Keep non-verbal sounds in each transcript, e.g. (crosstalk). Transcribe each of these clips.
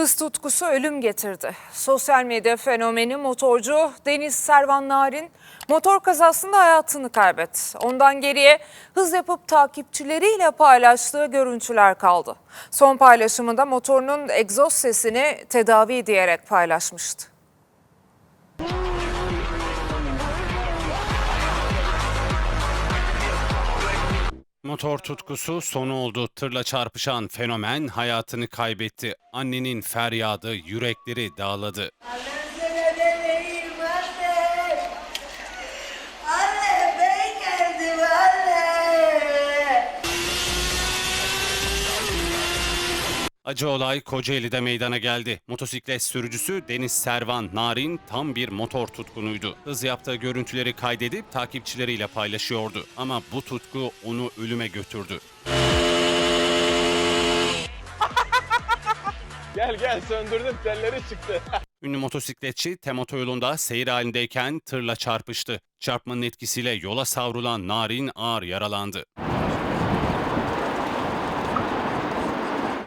Hız tutkusu ölüm getirdi. Sosyal medya fenomeni motorcu Deniz Servan Narin motor kazasında hayatını kaybetti. Ondan geriye hız yapıp takipçileriyle paylaştığı görüntüler kaldı. Son paylaşımında motorunun egzoz sesini tedavi diyerek paylaşmıştı. Motor tutkusu sonu oldu. Tırla çarpışan fenomen hayatını kaybetti. Annenin feryadı yürekleri dağladı. Acı olay Kocaeli'de meydana geldi. Motosiklet sürücüsü Deniz Servan Narin tam bir motor tutkunuydu. Hız yaptığı görüntüleri kaydedip takipçileriyle paylaşıyordu. Ama bu tutku onu ölüme götürdü. (laughs) Gel gel söndürdüm telleri çıktı. (laughs) Ünlü motosikletçi tem otoyolunda seyir halindeyken tırla çarpıştı. Çarpmanın etkisiyle yola savrulan Narin ağır yaralandı.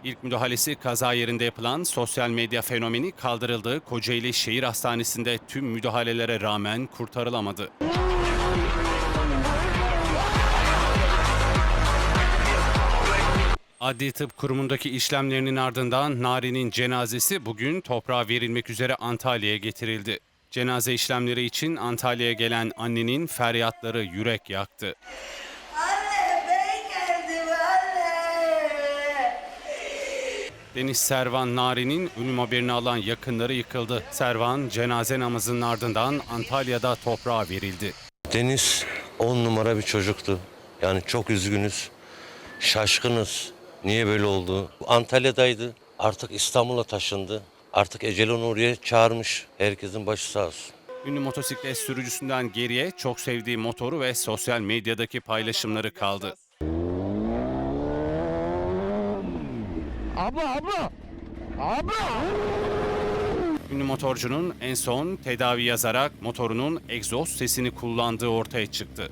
İlk müdahalesi kaza yerinde yapılan sosyal medya fenomeni kaldırıldığı Kocaeli Şehir Hastanesi'nde tüm müdahalelere rağmen kurtarılamadı. Adli Tıp Kurumu'ndaki işlemlerinin ardından Nari'nin cenazesi bugün toprağa verilmek üzere Antalya'ya getirildi. Cenaze işlemleri için Antalya'ya gelen annenin feryatları yürek yaktı. Deniz Servan Nari'nin ölüm haberini alan yakınları yıkıldı. Servan cenaze namazının ardından Antalya'da toprağa verildi. Deniz on numara bir çocuktu. Yani çok üzgünüz. Şaşkınız. Niye böyle oldu? Antalya'daydı. Artık İstanbul'a taşındı. Artık Ecel onu oraya çağırmış. Herkesin başı sağ olsun. Ünlü motosiklet sürücüsünden geriye çok sevdiği motoru ve sosyal medyadaki paylaşımları kaldı. Ünlü motorcunun en son tedavi yazarak motorunun egzoz sesini kullandığı ortaya çıktı.